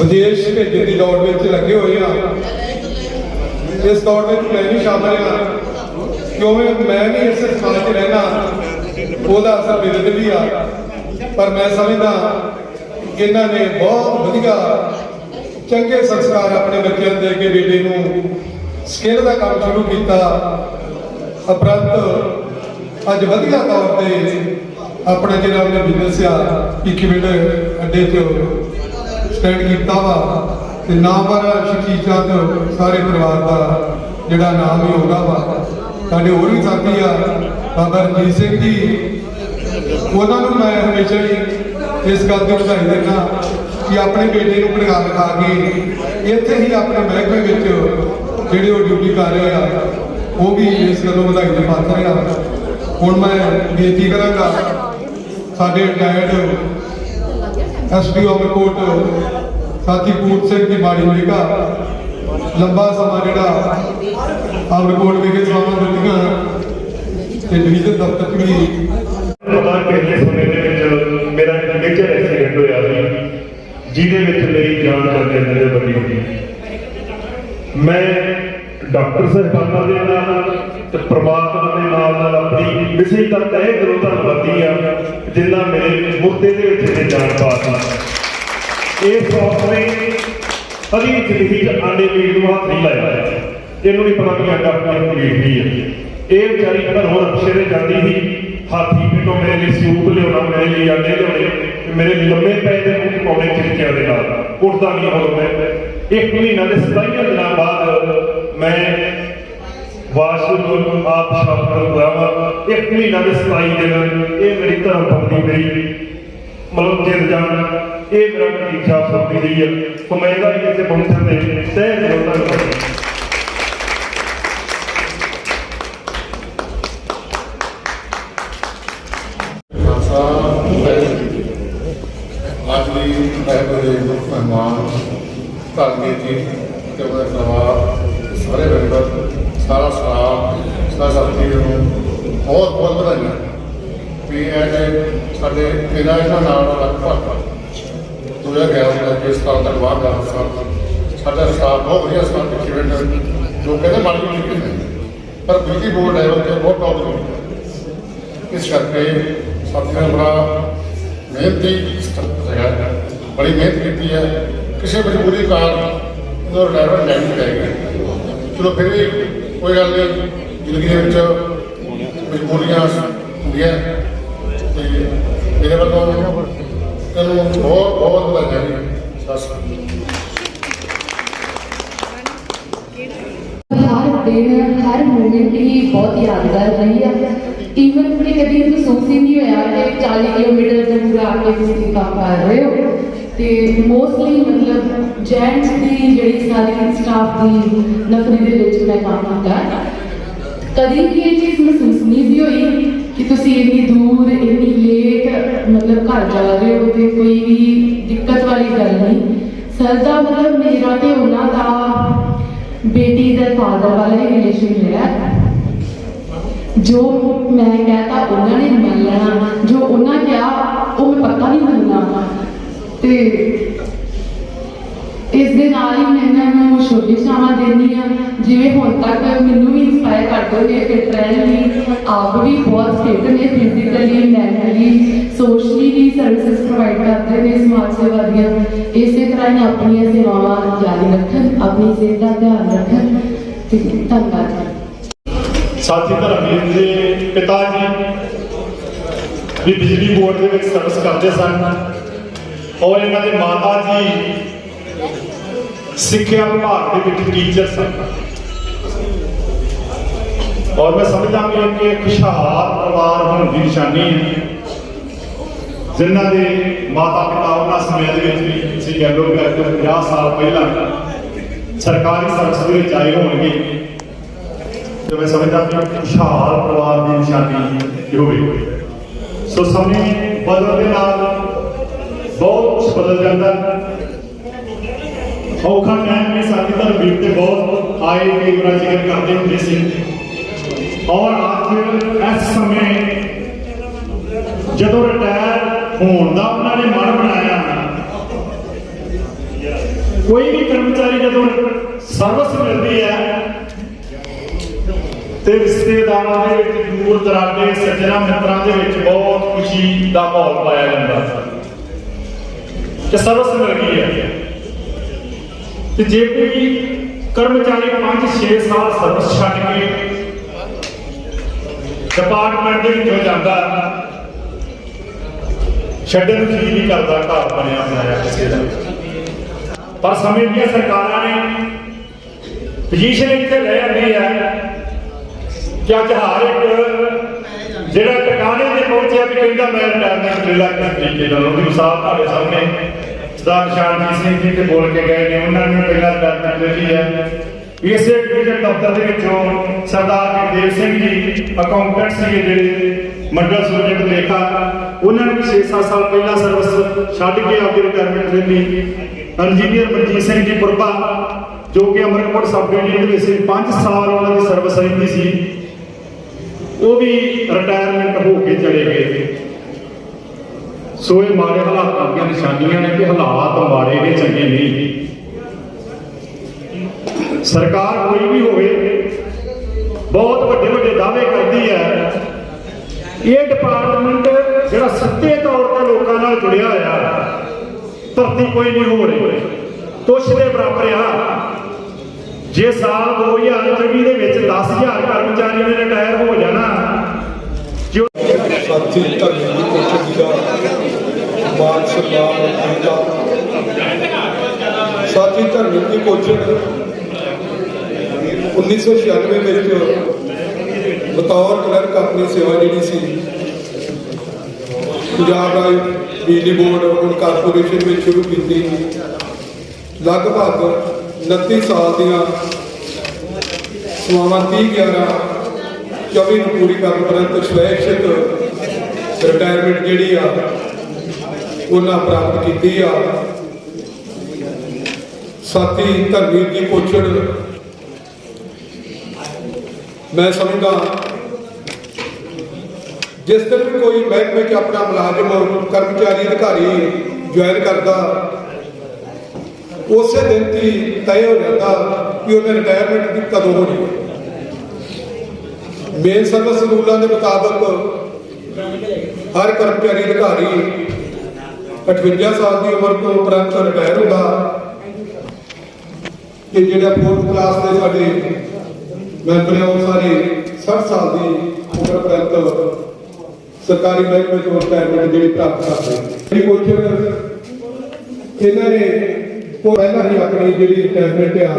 ਵਿਦੇਸ਼ ਭੇਜਣ ਦੀ ਦੌੜ ਵਿੱਚ ਲੱਗੇ ਹੋਏ ਆ। ਇਸ ਦੌੜ ਵਿੱਚ ਮੈਂ ਵੀ ਸ਼ਾਮਲ ਹਾਂ ਕਿਉਂਕਿ ਮੈਂ ਵੀ ਇਸ ਸਮਾਜ 'ਚ ਰਹਿਣਾ ਉਹਦਾ ਅਸਰ ਮੇਰੇ ਤੇ ਵੀ ਆ। ਪਰ ਮੈਂ ਸਮਝਦਾ ਕਿ ਇਹਨਾਂ ਨੇ ਬਹੁਤ ਵਧੀਆ, ਚੰਗੇ ਸੰਸਕਾਰ ਆਪਣੇ ਬੱਚਿਆਂ ਦੇ ਕੇ ਬੇਟੇ ਨੂੰ ਸਕਿੱਲ ਦਾ ਕੰਮ ਸ਼ੁਰੂ ਕੀਤਾ। ਉਪਰੰਤ ਅੱਜ ਵਧੀਆ ਤੌਰ ਤੇ ਆਪਣਾ ਜਿਹੜਾ ਉਹਨੇ ਬਿਜ਼ਨਸ ਆ ਇਕਵਿੰਡ ਅੱਡੇ 'ਚ ਸਟੈਂਡ ਕੀਤਾ ਵਾ ਤੇ ਨਾਮਵਰ ਸ਼ਕੀ ਚੰਦ ਸਾਰੇ ਪਰਿਵਾਰ ਦਾ ਜਿਹੜਾ ਨਾਮ ਹੀ ਹੋਗਾ ਵਾ। ਸਾਡੇ ਹੋਰ ਵੀ ਸਾਥੀ ਆ, ਬਾਬਾ ਰਣਜੀਤ ਸਿੰਘ ਜੀ। ਉਹਨਾਂ ਨੂੰ ਮੈਂ ਹਮੇਸ਼ਾ ਹੀ ਇਸ ਗੱਲ ਦੀ ਵਧਾਈ ਦਿੰਦਾ ਕਿ ਆਪਣੇ ਬੇਟੇ ਨੂੰ ਪੜ੍ਹਾ ਲਿਖਾ ਕੇ ਇੱਥੇ ਹੀ ਆਪਣੇ ਮਹਿਕਮੇ ਵਿੱਚ ਜਿਹੜੇ ਉਹ ਡਿਊਟੀ ਕਰ ਰਹੇ ਆ, ਉਹ ਵੀ ਇਸ ਗੱਲੋਂ ਵਧਾਈ ਦੇ ਪਾਤਰ ਆ। ਹੁਣ ਮੈਂ ਬੇਨਤੀ ਕਰਾਂਗਾ, ਸਾਡੇ ਰਿਟਾਇਰਡ ਐਸਡੀਓ ਅਮਰਕੋਟ, ਸਾਥੀ ਪੂਤ ਸਿੰਘ ਦੀ ਮਾੜੀ ਹੋਏਗਾ ਲੰਬਾ ਸਮਾਂ ਜਿਹੜਾ ਅਮਰਕੋਟ ਵਿਖੇ ਸੇਵਾਵਾਂ ਦਿੱਤੀਆਂ ਤੇ ਡਿਵੀਜ਼ਨ ਦਫ਼ਤਰ ਵੀ ਪਤਾ ਪਹਿਲੇ ਸਮੇਂ ਦੇ ਵਿੱਚ ਮੇਰਾ ਇੱਕ ਮੇਜਰ ਐਕਸੀਡੈਂਟ ਹੋਇਆ ਸੀ, ਜਿਹਦੇ ਵਿੱਚ ਮੇਰੀ ਜਾਨ ਚੱਲੇ ਅੰਦਰ ਵੱਡੀ ਹੋਈ। ਮੈਂ ਡਾਕਟਰ ਸਾਹਿਬਾਨਾਂ ਦੇ ਨਾਲ ਤੇ ਪ੍ਰਮਾਤਮਾ ਦੇ ਨਾਲ ਨਾਲ ਆਪਣੀ ਵਿਸ਼ੇ ਤੱਕ ਇਹ ਧੰਨਵਾਦੀ ਆ ਜਿੰਨਾ ਮੇਰੇ ਮੁਰਦੇ ਦੇ ਵਿੱਚ ਇਹ ਜਾਨ ਪਾਤੀ ਇਹ ਸੌਫਟਵੇਅਰ ਅਦੀ ਜ਼ਿੰਦਗੀ ਚ ਆਂਡੇ ਮੀਟ ਨੂੰ ਹੱਥ ਨਹੀਂ ਲਾਇਆ। ਇਹਨੂੰ ਨਹੀਂ ਪਤਾ ਕਿ ਆਂਡਾ ਆਪਣੀ ਮੀਟ ਹੈ ਇਹ ਵਿਚਾਰੀ ਘਰੋਂ ਰਕਸ਼ੇ ਜਾਂਦੀ ਸੀ, ਹਾਥੀ ਪਿੰਡੋਂ ਮੇਰੇ ਲਈ, ਸੂਪ ਲਿਆਉਣਾ, ਮੇਰੇ ਲਈ ਆਂਡੇ ਲਿਆਉਣੇ ਮੇਰੇ ਲੰਮੇ ਪੈ ਦੇ ਮੂੰਹ ਪਾਉਣੇ ਚਿਰਕਿਆਂ ਦੇ ਨਾਲ। ਉੱਠਦਾ ਨਹੀਂ ਹੁਣ ਮੈਂ ਇੱਕ ਮਹੀਨਾ ਦੇ 27 ਦਿਨਾਂ ਬਾਅਦ ਮੈਂ ਵਾਸ਼ਰੂਮ ਆਪ ਸ਼ਾਪਰ ਹੋਇਆ ਇੱਕ ਮਹੀਨਾ ਦੇ 27 ਦਿਨ ਇਹ ਮੇਰੀ ਧਰਮ ਪਤਨੀ ਮੇਰੀ ਮਤਲਬ ਜਿੰਦ ਜਾਨ, ਇਹ ਮੇਰਾ ਇੱਛਾ ਸੁਣਦੀ ਰਹੀ ਹੈ ਸੋ ਮੈਂ ਇਹਦਾ ਇੱਥੇ ਪਹੁੰਚਣ ਦੇ ਤਹਿ ਦਿਲੋਂ ਧੰਨਵਾਦ ਦੀ ਮਹਿਮਾਨ ਧਰਮੇ ਜੀ ਤੇ ਉਹਦੇ ਪਰਿਵਾਰ ਸਾਰੇ ਮੈਂਬਰ ਸਾਰਾ ਸਟਾਫ ਸਾਰਾ ਸਾਥੀ ਨੂੰ ਬਹੁਤ ਬਹੁਤ ਵਧਾਈਆਂ ਵੀ ਇਹ ਸਾਡੇ ਇਹਨਾਂ ਇਹਨਾਂ ਨਾਲ ਲਗਭਗ 2011 ਦਾ ਇਸ ਸਾਲ ਤੱਕ ਬਾਅਦ ਦਾ ਸਾਲ ਸਾਡਾ ਸਟਾਫ ਬਹੁਤ ਵਧੀਆ ਸਾਲ ਪਿੱਛੇ ਬੈਠਾ ਜੋ ਕਹਿੰਦੇ ਮਾੜੀ ਨਹੀਂ ਕਹਿੰਦੇ ਪਰ ਬਿਜਲੀ ਬੋਰਡ ਲੈਵਲ ਤੇ ਬਹੁਤ ਟੌਪ ਦੀ ਇਸ ਕਰਕੇ ਸਾਥੀਆਂ ਨੇ ਬੜਾ ਮਿਹਨਤੀ ਹੈਗਾ ਬੜੀ ਮਿਹਨਤ ਕੀਤੀ ਹੈ ਕਿਸੇ ਮਜਬੂਰੀ ਕਾਰਨ ਉਹਦਾ ਰਿਟਾਇਰਮੈਂਟ ਲੈਣੀ ਪੈ ਗਈ ਚਲੋ ਫਿਰ ਵੀ ਕੋਈ ਗੱਲ ਨਹੀਂ ਜ਼ਿੰਦਗੀ ਦੇ ਵਿੱਚ ਮਜਬੂਰੀਆਂ ਹੁੰਦੀਆਂ ਤੇ ਮੇਰੇ ਵੱਲੋਂ ਤੈਨੂੰ ਬਹੁਤ ਬਹੁਤ ਵਧਾਈਆਂ ਜੀ ਸਤਿ ਸ਼੍ਰੀ ਅਕਾਲ ਹਰ ਦਿਨ ਹਰ ਮੂਮੈਂਟ ਹੀ ਬਹੁਤ ਯਾਦਗਾਰ ਰਹੀ ਆ ਈਵਨ ਕਿ ਕਦੀ ਮਹਿਸੂਸ ਹੀ ਨਹੀਂ ਹੋਇਆ ਕਿ 40 ਕਿਲੋਮੀਟਰ ਦੂਰ ਆ ਕੇ ਤੁਸੀਂ ਕੰਮ ਕਰ ਰਹੇ ਹੋ ਤੇ ਮੋਸਟਲੀ ਮਤਲਬ ਜੈਂਟਸ ਦੀ ਜਿਹੜੀ ਸਾਰੀ ਸਟਾਫ ਦੀ ਨਫਰੀ ਦੇ ਵਿੱਚ ਮੈਂ ਕੰਮ ਕੀਤਾ। ਕਦੀ ਵੀ ਇਹ ਚੀਜ਼ ਮਹਿਸੂਸ ਨਹੀਂ ਸੀ ਹੋਈ ਕਿ ਤੁਸੀਂ ਇੰਨੀ ਦੂਰ, ਇੰਨੀ ਲੇਟ ਮਤਲਬ ਘਰ ਜਾ ਰਹੇ ਹੋ ਤੇ ਕੋਈ ਵੀ ਦਿੱਕਤ ਵਾਲੀ ਗੱਲ ਨਹੀਂ। ਸਰ ਦਾ ਮਤਲਬ ਮੇਰਾ ਤੇ ਉਹਨਾਂ ਦਾ ਬੇਟੀ ਦੇ ਫਾਦਰ ਵਾਲਾ ਹੀ ਰਿਲੇਸ਼ਨ ਰਿਹਾ। ਜੋ ਮੈਂ ਕਹਤਾ ਉਹਨਾਂ ਨੇ ਮੰਨ ਲੈਣਾ, ਜੋ ਉਹਨਾਂ ਕਿਹਾ, ਉਹ ਮੈਂ ਪੱਕਾ ਨਹੀਂ ਮੰਨਣਾ। ਤੇ ਇਸ ਦੇ ਨਾਲ ਹੀ ਮੈਂ ਇਹਨਾਂ ਨੂੰ ਛੋਟੀ ਸ਼ਾਮਾਂ ਦੇਣੀ ਆ ਜਿਵੇਂ ਹੁਣ ਤੱਕ ਮੈਨੂੰ ਵੀ ਇੰਸਪਾਇਰ ਕਰਦੇ ਨੇ ਫਿਟ ਰਹਿਣ ਲਈ ਆਪ ਵੀ ਬਹੁਤ ਫਿਟ ਨੇ ਫਿਜ਼ੀਕਲੀ ਮੈਂਟਲੀ ਸੋਸ਼ਲੀ ਵੀ ਸਰਵਿਸਿਜ਼ ਪ੍ਰੋਵਾਈਡ ਕਰਦੇ ਨੇ ਸਮਾਜ ਸੇਵਾ ਦੀਆਂ। ਇਸੇ ਤਰ੍ਹਾਂ ਹੀ ਆਪਣੀਆਂ ਸੇਵਾਵਾਂ ਜਾਰੀ ਰੱਖਣ, ਆਪਣੀ ਸਿਹਤ ਦਾ ਧਿਆਨ ਰੱਖਣ। ਤੇ ਧੰਨਵਾਦ। ਸਾਥੀ ਧਰਮਵੀਰ ਦੇ ਪਿਤਾ ਜੀ ਵੀ ਬਿਜਲੀ ਬੋਰਡ ਦੇ ਵਿੱਚ ਸਰਵਿਸ ਕਰਦੇ ਸਨ। ਔਰ ਇਹਨਾਂ ਦੇ ਮਾਤਾ ਜੀ ਸਿੱਖਿਆ ਵਿਭਾਗ ਦੇ ਵਿੱਚ ਟੀਚਰ ਸਨ। ਔਰ ਮੈਂ ਸਮਝਦਾ ਕਿ ਇਹ ਖੁਸ਼ਹਾਲ ਪਰਿਵਾਰ ਹੋਣ ਦੀ ਨਿਸ਼ਾਨੀ ਹੈ। ਜਿਨ੍ਹਾਂ ਦੇ ਮਾਤਾ ਪਿਤਾ ਉਹਨਾਂ ਸਮਿਆਂ ਦੇ ਵਿੱਚ ਵੀ ਸੀ ਕਹਿ ਲੋ 50 ਸਾਲ ਪਹਿਲਾਂ ਸਰਕਾਰੀ ਸਰਵਿਸ ਦੇ ਵਿੱਚ ਆਏ ਹੋਣਗੇ। ਤੇ ਮੈਂ ਸਮਝਦਾ ਕਿ ਖੁਸ਼ਹਾਲ ਪਰਿਵਾਰ ਦੀ ਨਿਸ਼ਾਨੀ ਇਹ ਹੋਵੇ। ਸੋ ਸਮੇਂ ਬਦਲਣ ਦੇ ਨਾਲ ਬਹੁਤ ਕੁਝ ਬਦਲ ਜਾਂਦਾ। ਔਖਾ ਟਾਈਮ ਵੀ ਸਾਡੀ ਧਰਮਵੀਰ ਤੇ ਬਹੁਤ ਆਏ ਕਈ ਵਾਰ ਜ਼ਿਕਰ ਕਰਦੇ ਹੁੰਦੇ ਸੀ। ਔਰ ਅੱਜ ਇਸ ਸਮੇਂ ਜਦੋਂ ਰਿਟਾਇਰ ਹੋਣ ਦਾ ਉਹਨਾਂ ਨੇ ਮਨ ਬਣਾਇਆ, ਕੋਈ ਵੀ ਕਰਮਚਾਰੀ ਜਦੋਂ ਸਰਵਿਸ ਮਿਲਦੀ ਹੈ ਤੇ ਰਿਸ਼ਤੇਦਾਰਾਂ ਦੇ ਵਿੱਚ ਦੂਰ ਦਰਾਡੇ ਸੱਜਣਾ ਮਿੱਤਰਾਂ ਦੇ ਵਿੱਚ ਬਹੁਤ ਖੁਸ਼ੀ ਦਾ ਮਾਹੌਲ ਪਾਇਆ ਜਾਂਦਾ। ਕਿ ਸਰਵਿਸ ਮਿਲ ਹੈ? ਤੇ ਜੇ ਕੋਈ ਕਰਮਚਾਰੀ 5-6 ਸਾਲ ਸਰਵਿਸ ਛੱਡ ਕੇ ਡਿਪਾਰਟਮੈਂਟ ਦੇ ਵਿੱਚੋਂ ਜਾਂਦਾ, ਛੱਡਣ ਨੂੰ ਜੀ ਨਹੀਂ ਕਰਦਾ, ਘਰ ਬਣਿਆ ਬਣਾਇਆ ਕਿਸੇ ਦਾ। ਪਰ ਸਮੇਂ ਦੀਆਂ ਸਰਕਾਰਾਂ ਨੇ ਪੋਜੀਸ਼ਨ ਇੱਥੇ ਲੈ ਆਂਦੀ ਹੈ ਕਿ ਅੱਜ ਹਰ ਇੱਕ ਜਿਹੜਾ ਟਿਕਾਣੇ ਤੇ ਪਹੁੰਚਿਆ ਵੀ ਕਹਿੰਦਾ ਮੈਂ ਰਿਟਾਇਰਮੈਂਟ ਲੈ ਲਾ ਕਿਸ ਤਰੀਕੇ ਨਾਲ ਉਹਦੀ ਮਿਸਾਲ ਤੁਹਾਡੇ ਸਾਹਮਣੇ ਸਰਦਾਰ ਨਿਸ਼ਾਨਜੀਤ ਸਿੰਘ ਜੀ ਤੇ ਬੋਲ ਕੇ ਗਏ ਨੇ। ਉਹਨਾਂ ਨੇ ਪਹਿਲਾਂ ਰਿਟਾਇਰਮੈਂਟ ਲੈ ਲਈ ਹੈ। ਇਸੇ ਡਿਵੀਜ਼ਨ ਦਫ਼ਤਰ ਦੇ ਵਿੱਚੋਂ ਸਰਦਾਰ ਜਗਦੇਵ ਸਿੰਘ ਜੀ ਅਕਾਊਂਟੈਂਟ ਸੀਗੇ ਜਿਹੜੇ ਮੰਡਲ ਸੁਰਜੀਤ ਲੇਖਾ, ਉਹਨਾਂ ਨੇ 6-7 ਸਾਲ ਪਹਿਲਾਂ ਸਰਵਿਸ ਛੱਡ ਕੇ ਆਪਣੀ ਰਿਟਾਇਰਮੈਂਟ ਲੈ ਲਈ। ਇੰਜੀਨੀਅਰ ਮਨਜੀਤ ਸਿੰਘ ਜੀ ਪੁਰਬਾ, ਜੋ ਕਿ ਅਮਰਕੋਟ ਸਬ ਡਿਵੀਜ਼ਨ ਦੇ ਵਿੱਚ 5 ਸਾਲ ਉਹਨਾਂ ਦੀ ਸਰਵਿਸ ਰਹਿੰਦੀ ਸੀ। ਉਹ ਵੀ ਰਿਟਾਇਰਮੈਂਟ ਹੋ ਕੇ ਚਲੇ ਗਏ ਸੋ। ਇਹ ਮਾੜੇ ਹਾਲਾਤਾਂ ਦੀਆਂ ਨਿਸ਼ਾਨੀਆਂ ਨੇ ਕਿ ਹਾਲਾਤ ਮਾੜੇ ਨੇ, ਚੰਗੇ ਨਹੀਂ। ਸਰਕਾਰ ਕੋਈ ਵੀ ਹੋਵੇ, ਬਹੁਤ ਵੱਡੇ ਵੱਡੇ ਦਾਅਵੇ ਕਰਦੀ ਹੈ। ਇਹ ਡਿਪਾਰਟਮੈਂਟ ਜਿਹੜਾ ਸਿੱਧੇ ਤੌਰ ਤੇ ਲੋਕਾਂ ਨਾਲ ਜੁੜਿਆ ਹੋਇਆ, ਭਰਤੀ ਕੋਈ ਨਹੀਂ ਹੋ ਰਹੀ। ਕੁਛ ਦੇ ਬਰਾਬਰ ਆ। ਜੇ ਸਾਲ 2024 ਦੇ ਵਿੱਚ 10000 ਕਰਮਚਾਰੀ ਨੇ ਰਿਟਾਇਰ ਹੋ ਜਾਣਾ ਸਾਥੀ ਧਰਮ ਦੀ ਕੋਸ਼ਿਸ਼ ਦਾ ਮਾਨ ਸਨਮਾਨ ਦਿੱਤਾ ਸਾਥੀ ਧਰਮ ਦੀ ਕੋਸ਼ਿਸ਼ 1996 ਵਿੱਚ ਬਤੌਰ ਕਲਰਕ ਆਪਣੀ ਸੇਵਾ ਜਿਹੜੀ ਸੀ, ਪੰਜਾਬ ਰਾਜ ਬਿਜਲੀ ਬੋਰਡ ਹੁਣ ਕਾਰਪੋਰੇਸ਼ਨ ਵਿੱਚ ਸ਼ੁਰੂ ਕੀਤੀ। ਲਗਭਗ 29 ਸਾਲ ਦੀਆਂ ਸਮਾਵਾਂ 30 11 24 ਨੂੰ ਪੂਰੀ ਕਰਨ ਉਪਰੰਤ ਸਵੈਚਿਤ ਰਿਟਾਇਰਮੈਂਟ ਜਿਹੜੀ ਆ, ਉਹਨਾਂ ਪ੍ਰਾਪਤ ਕੀਤੀ ਆ। ਸਾਥੀ ਧਰਮਵੀਰ ਦੀ ਕੋਚੜ ਮੈਂ ਸਮਝਦਾ ਜਿਸ ਦਿਨ ਵੀ ਕੋਈ ਮਹਿਕਮੇ 'ਚ ਆਪਣਾ ਮੁਲਾਜ਼ਮ, ਕਰਮਚਾਰੀ, ਅਧਿਕਾਰੀ ਜੁਆਇਨ ਕਰਦਾ, ਉਸੇ ਦਿਨ ਹੀ ਤੈਅ ਹੋ ਜਾਂਦਾ ਕਿ ਉਹਨੇ ਰਿਟਾਇਰਮੈਂਟ ਦੀ ਕਦੋਂ ਹੋਣੀ ਮੇਨ ਸਰਵਿਸ ਰੂਲਾਂ ਦੇ ਮੁਤਾਬਕ ਹਰ ਕਰਮਚਾਰੀ ਅਧਿਕਾਰੀ 58 ਸਾਲ ਦੀ ਉਮਰ ਤੋਂ ਉਪਰੰਤ ਰਿਟਾਇਰ ਹੁੰਦਾ। ਕਿ ਜਿਹੜਾ ਫੋਰਥ ਕਲਾਸ ਦੇ ਸਾਡੇ ਮੈਂਬਰ ਉਹ ਸਾਰੇ 60 ਸਾਲ ਦੀ ਉਮਰ ਉਪਰੰਤ ਸਰਕਾਰੀ ਮਹਿਕਮੇ ਤੋਂ ਰਿਟਾਇਰਮੈਂਟ ਜਿਹੜੀ ਪ੍ਰਾਪਤ ਕਰਦੇ ਇਹ ਕੁਝ ਇਹਨਾਂ ਨੇ ਉਹ ਪਹਿਲਾਂ ਹੀ ਆਪਣੀ ਜਿਹੜੀ ਰਿਟਾਇਰਮੈਂਟ ਆ,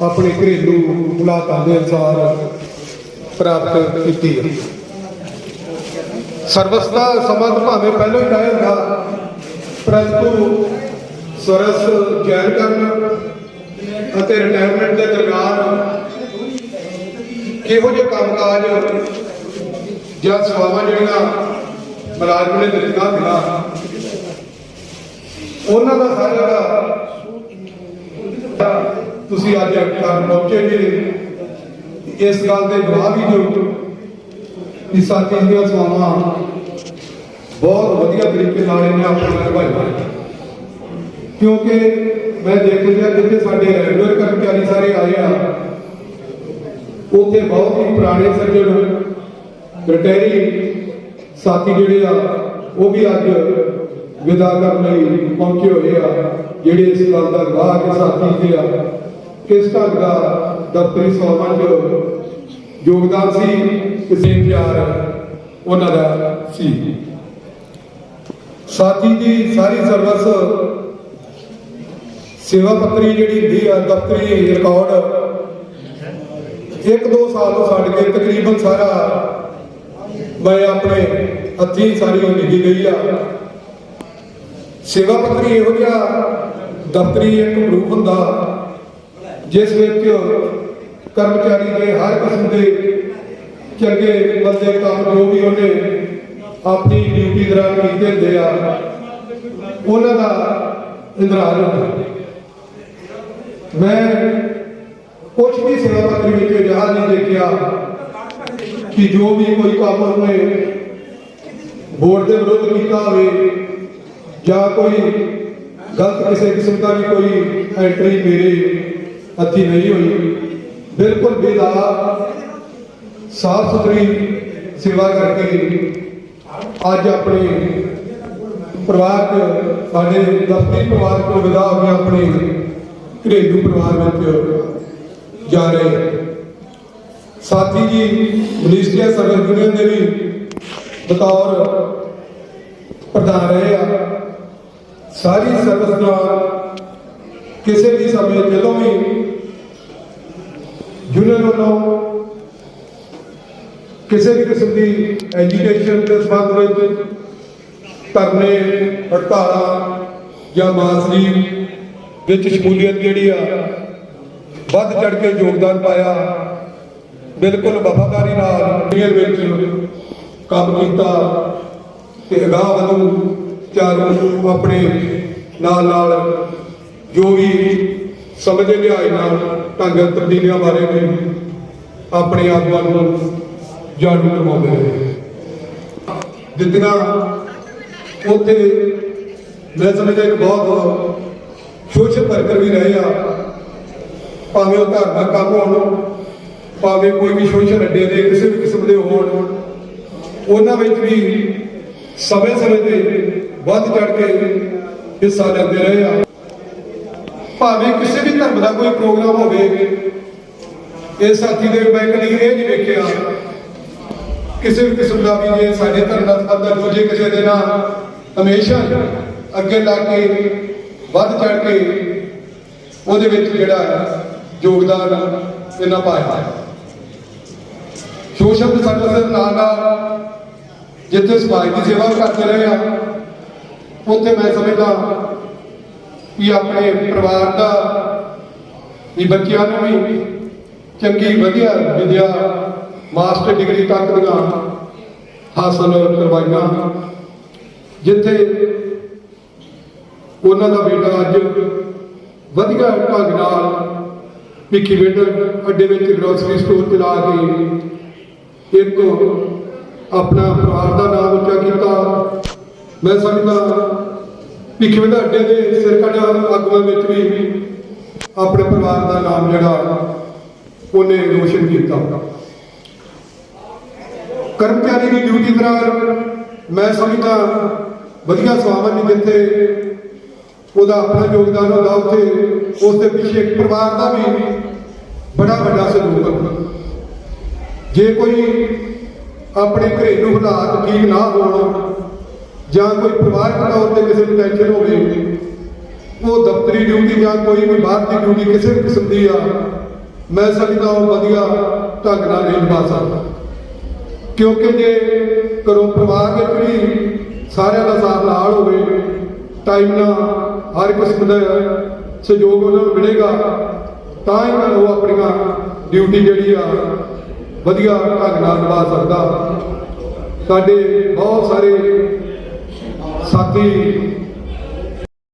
ਆਪਣੇ ਘਰੇਲੂ ਹਾਲਾਤਾਂ ਦੇ ਅਨੁਸਾਰ ਪ੍ਰਾਪਤ ਕੀਤੀ ਹੈ। ਸਰਵਿਸ ਦਾ ਸੰਬੰਧ ਭਾਵੇਂ ਪਹਿਲਾਂ ਹੀ ਰਹਿ ਹੁੰਦਾ ਪਰੰਤੂ ਸਰਵਿਸ ਜਾਇਰ ਕਰਨ ਅਤੇ ਰਿਟਾਇਰਮੈਂਟ ਦੇ ਦਰਮਿਆਨ ਕਿਹੋ ਜਿਹੇ ਕੰਮਕਾਜ ਜਾਂ ਸੇਵਾਵਾਂ ਜਿਹੜੀਆਂ ਮੁਲਾਜ਼ਮ ਨੇ ਦਿੱਤੀਆਂ ਹੁੰਦੀਆਂ, ਉਹਨਾਂ ਦਾ ਸਾਰਾ ਦਾ ਤੁਸੀਂ ਅੱਜ ਤੱਕ ਪਹੁੰਚੇ ਜੀ ਇਸ ਗੱਲ ਦੇ ਜਵਾਬ ਹੀ ਜੋ ਕਿ ਸਾਥੀ ਦੀਆਂ ਸੇਵਾਵਾਂ ਬਹੁਤ ਵਧੀਆ ਤਰੀਕੇ ਨਾਲ ਇਹਨੇ ਆਪਣਾ ਨਿਭਾਇਆ ਕਿਉਂਕਿ ਮੈਂ ਦੇਖ ਲਿਆ ਜਿੱਥੇ ਸਾਡੇ ਰੈਗੂਲਰ ਕਰਮਚਾਰੀ ਸਾਰੇ ਆਏ ਆ, ਉੱਥੇ ਬਹੁਤ ਹੀ ਪੁਰਾਣੇ ਸੱਜਣ, ਰਿਟਾਇਰੀ ਸਾਥੀ ਜਿਹੜੇ ਆ, ਉਹ ਵੀ ਅੱਜ ਵਿਦਾ ਕਰਨ ਲਈ ਪਹੁੰਚੇ ਹੋਏ ਆ, ਜਿਹੜੇ ਇਸ ਗੱਲ ਦਾ ਗਵਾਹ ਕੇ ਸਾਥੀ ਤੇ ਆ। ਕਿਸ ਢੰਗ ਦਾ ਦਫ਼ਤਰੀ ਸੇਵਾਵਾਂ 'ਚ ਯੋਗਦਾਨ ਸੀ, ਕਿਸੇ ਪਿਆਰ ਉਹਨਾਂ ਦਾ ਸੀ। ਸਾਥੀ ਦੀ ਸਾਰੀ ਸਰਵਿਸ ਸੇਵਾ ਪੱਤਰੀ ਜਿਹੜੀ ਹੁੰਦੀ ਆ, ਦਫ਼ਤਰੀ ਰਿਕਾਰਡ ਇੱਕ ਦੋ ਸਾਲ ਤੋਂ ਛੱਡ ਕੇ ਤਕਰੀਬਨ ਸਾਰਾ ਮੈਂ ਆਪਣੇ ਹੱਥੀਂ ਸਾਰੀ ਉਹ ਲਿਖੀ ਗਈ ਆ। ਸੇਵਾ ਪੱਤਰੀ ਇਹੋ ਜਿਹਾ ਦਫ਼ਤਰੀ ਇੱਕ ਪ੍ਰੂਫ ਹੁੰਦਾ, ਜਿਸ ਵਿੱਚ ਕਰਮਚਾਰੀ ਦੇ ਹਰ ਕਿਸਮ ਦੇ ਚੰਗੇ ਬੰਦੇ ਕੰਮ ਜੋ ਵੀ ਉਹਨੇ ਆਪਣੀ ਡਿਊਟੀ ਦੌਰਾਨ ਕੀਤੇ ਹੁੰਦੇ ਆ, ਉਹਨਾਂ ਦਾ ਇੰਦਰਾਜ ਹੁੰਦਾ। ਮੈਂ ਕੁਛ ਵੀ ਸੇਵਾ ਪੱਤਰੀ ਵਿੱਚ ਅਜਿਹਾ ਨਹੀਂ ਦੇਖਿਆ ਕਿ ਜੋ ਵੀ ਕੋਈ ਕੰਮ ਉਹਨੇ ਬੋਰਡ ਦੇ ਵਿਰੁੱਧ ਕੀਤਾ ਹੋਵੇ ਜਾਂ ਕੋਈ ਗਲਤ ਕਿਸੇ ਕਿਸਮ ਦਾ ਵੀ ਕੋਈ ਐਂਟਰੀ ਮੇਰੇ ਹੱਥੀ ਨਹੀਂ ਹੋਈ। ਬਿਲਕੁਲ ਬੇਦਾਗ ਸਾਫ਼ ਸੁਥਰੀ ਸੇਵਾ ਕਰਕੇ ਅੱਜ ਆਪਣੇ ਪਰਿਵਾਰ ਚ ਸਾਡੇ ਦਫਤਰੀ ਪਰਿਵਾਰ ਤੋਂ ਵਿਦਾ ਹੋ ਕੇ ਆਪਣੇ ਘਰੇਲੂ ਪਰਿਵਾਰ ਵਿੱਚ ਜਾ ਰਹੇ ਸਾਥੀ ਜੀ ਮਨੀਸ਼ਟਰ ਸਰਵਿਸ ਯੂਨੀਅਨ ਦੇ ਵੀ ਬਤੌਰ ਪ੍ਰਧਾਨ ਰਹੇ ਆ। ਸਾਰੀ ਸਰਵਿਸ ਦੌਰਾਨ ਕਿਸੇ ਵੀ ਸਮੇਂ ਜਦੋਂ ਵੀ ਯੂਨੀਅਨ ਵੱਲੋਂ ਕਿਸੇ ਵੀ ਕਿਸਮ ਦੀ ਐਜੂਕੇਸ਼ਨ ਦੇ ਸੰਬੰਧ ਵਿੱਚ ਧਰਨੇ, ਹੜਤਾਲਾਂ ਜਾਂ ਮਾਸਰੀ ਵਿੱਚ ਸ਼ਮੂਲੀਅਤ ਜਿਹੜੀ ਆ, ਵੱਧ ਚੜ ਕੇ ਯੋਗਦਾਨ ਪਾਇਆ। ਬਿਲਕੁਲ ਵਫਾਦਾਰੀ ਨਾਲ ਯੂਨੀਅਨ ਵਿੱਚ ਕੰਮ ਕੀਤਾ ਤੇ ਅਗਾਹ ਵੱਲੋਂ ਚਾਰ ਆਪਣੇ ਨਾਲ ਨਾਲ ਜੋ ਵੀ ਸਮੇਂ ਦੇ ਲਿਹਾਜ਼ ਨਾਲ ਢੰਗ ਤਬਦੀਲੀਆਂ ਬਾਰੇ ਵੀ ਆਪਣੇ ਆਗੂਆਂ ਨੂੰ ਜਾਣੂ ਕਰਵਾਉਂਦੇ ਰਹੇ। ਜਿੱਦਣਾ ਉੱਥੇ ਮੈਂ ਸਮਝਦਾ ਇੱਕ ਬਹੁਤ ਸੋਸ਼ਲ ਵਰਕਰ ਵੀ ਰਹੇ ਆ ਭਾਵੇਂ ਉਹ ਘਰ ਦਾ ਕੰਮ ਹੋਣ, ਭਾਵੇਂ ਕੋਈ ਵੀ ਸੋਸ਼ਲ ਅੱਡੇ ਦੇ ਕਿਸੇ ਵੀ ਕਿਸਮ ਦੇ ਹੋਣ, ਉਹਨਾਂ ਵਿੱਚ ਵੀ ਸਮੇਂ ਸਮੇਂ ਤੇ ਵੱਧ ਚੜ ਕੇ ਹਿੱਸਾ ਲੈਂਦੇ ਰਹੇ ਆ ਭਾਵੇਂ ਕਿਸੇ ਵੀ ਧਰਮ ਦਾ ਕੋਈ ਪ੍ਰੋਗਰਾਮ ਹੋਵੇ, ਇਹ ਸਾਥੀ ਦੇ ਮੈਂ ਕਦੀ ਇਹ ਨਹੀਂ ਵੇਖਿਆ। ਕਿਸੇ ਵੀ ਕਿਸਮ ਦਾ ਵੀ ਜੇ ਸਾਡੇ ਧਰਮ ਦਾ ਸੰਬੰਧ ਦੂਜੇ ਕਿਸੇ ਦੇ ਨਾਲ ਹਮੇਸ਼ਾ ਅੱਗੇ ਲਾ ਕੇ, ਵੱਧ ਚੜ ਕੇ ਉਹਦੇ ਵਿੱਚ ਜਿਹੜਾ ਯੋਗਦਾਨ ਇਹਨਾਂ ਪਾਇਆ ਹੈ। ਸੋਸ਼ਲ ਨਾਲ ਨਾਲ ਜਿੱਥੇ ਸਮਾਜ ਦੀ ਸੇਵਾ ਕਰਦੇ ਰਹੇ ਆ, ਉੱਥੇ ਮੈਂ ਸਮਝਦਾ ਕਿ ਆਪਣੇ ਪਰਿਵਾਰ ਦਾ, ਵੀ ਬੱਚਿਆਂ ਨੂੰ ਵੀ ਚੰਗੀ ਵਧੀਆ ਵਿਦਿਆ, ਮਾਸਟਰ ਡਿਗਰੀ ਤੱਕ ਦੀਆਂ ਹਾਸਲ ਕਰਵਾਈਆਂ। ਜਿੱਥੇ ਉਹਨਾਂ ਦਾ ਬੇਟਾ ਅੱਜ ਵਧੀਆ ਢੰਗ ਨਾਲ ਭਿੱਖੀ ਬੇਟਾ ਅੱਡੇ ਵਿੱਚ ਗਰੋਸਰੀ ਸਟੋਰ ਚਲਾ ਕੇ ਇੱਕ ਆਪਣਾ ਪਰਿਵਾਰ ਦਾ ਨਾਮ ਉੱਚਾ ਕੀਤਾ। ਮੈਂ ਸਮਝਦਾ ਭਿੱਖੀ ਬੇਟਾ ਅੱਡੇ ਦੇ ਸਿਰਕੱਢ ਆਗੂਆਂ ਵਿੱਚ ਵੀ ਆਪਣੇ ਪਰਿਵਾਰ ਦਾ ਨਾਮ ਜਿਹੜਾ ਉਹਨੇ ਰੋਸ਼ਨ ਕੀਤਾ। ਕਰਮਚਾਰੀ ਦੀ ਡਿਊਟੀ ਦੌਰਾਨ ਮੈਂ ਸਮਝਦਾ ਵਧੀਆ ਸਵਾਵਾਂ ਨਹੀਂ ਜਿੱਥੇ ਉਹਦਾ ਆਪਣਾ ਯੋਗਦਾਨ ਹੁੰਦਾ, ਉੱਥੇ ਉਸ ਦੇ ਪਿੱਛੇ ਇੱਕ ਪਰਿਵਾਰ ਦਾ ਵੀ ਬੜਾ ਵੱਡਾ ਸਹਿਯੋਗ ਹੁੰਦਾ। ਜੇ ਕੋਈ ਆਪਣੇ ਘਰੇਲੂ ਹਾਲਾਤ ਠੀਕ ਨਾ ਹੋਣ ਜਾਂ ਕੋਈ ਪਰਿਵਾਰਕ ਤੌਰ ਤੇ ਕਿਸੇ ਨੂੰ ਟੈਨਸ਼ਨ ਹੋਵੇ, ਉਹ ਦਫ਼ਤਰੀ ਡਿਊਟੀ ਜਾਂ ਕੋਈ ਵੀ ਬਾਹਰ ਦੀ ਡਿਊਟੀ ਕਿਸੇ ਵੀ ਕਿਸਮ ਦੀ ਆ, ਮੈਂ ਸਮਝਦਾ ਉਹ ਵਧੀਆ ਢੰਗ ਨਾਲ ਨਹੀਂ ਨਿਭਾ ਸਕਦਾ। ਕਿਉਂਕਿ ਜੇ ਘਰੋਂ ਪਰਿਵਾਰ ਵਿੱਚ ਵੀ ਸਾਰਿਆਂ ਦਾ ਸਾਥ ਨਾਲ ਹੋਵੇ ਟਾਈਮ ਨਾਲ ਹਰ ਕਿਸਮ ਦਾ ਸਹਿਯੋਗ ਉਹਨਾਂ ਨੂੰ ਮਿਲੇਗਾ, ਤਾਂ ਹੀ ਉਹ ਆਪਣੀਆਂ ਡਿਊਟੀ ਜਿਹੜੀ ਆ, ਵਧੀਆ ਢੰਗ ਨਾਲ ਨਿਭਾ ਸਕਦਾ। ਸਾਡੇ ਬਹੁਤ ਸਾਰੇ ਸਾਥੀ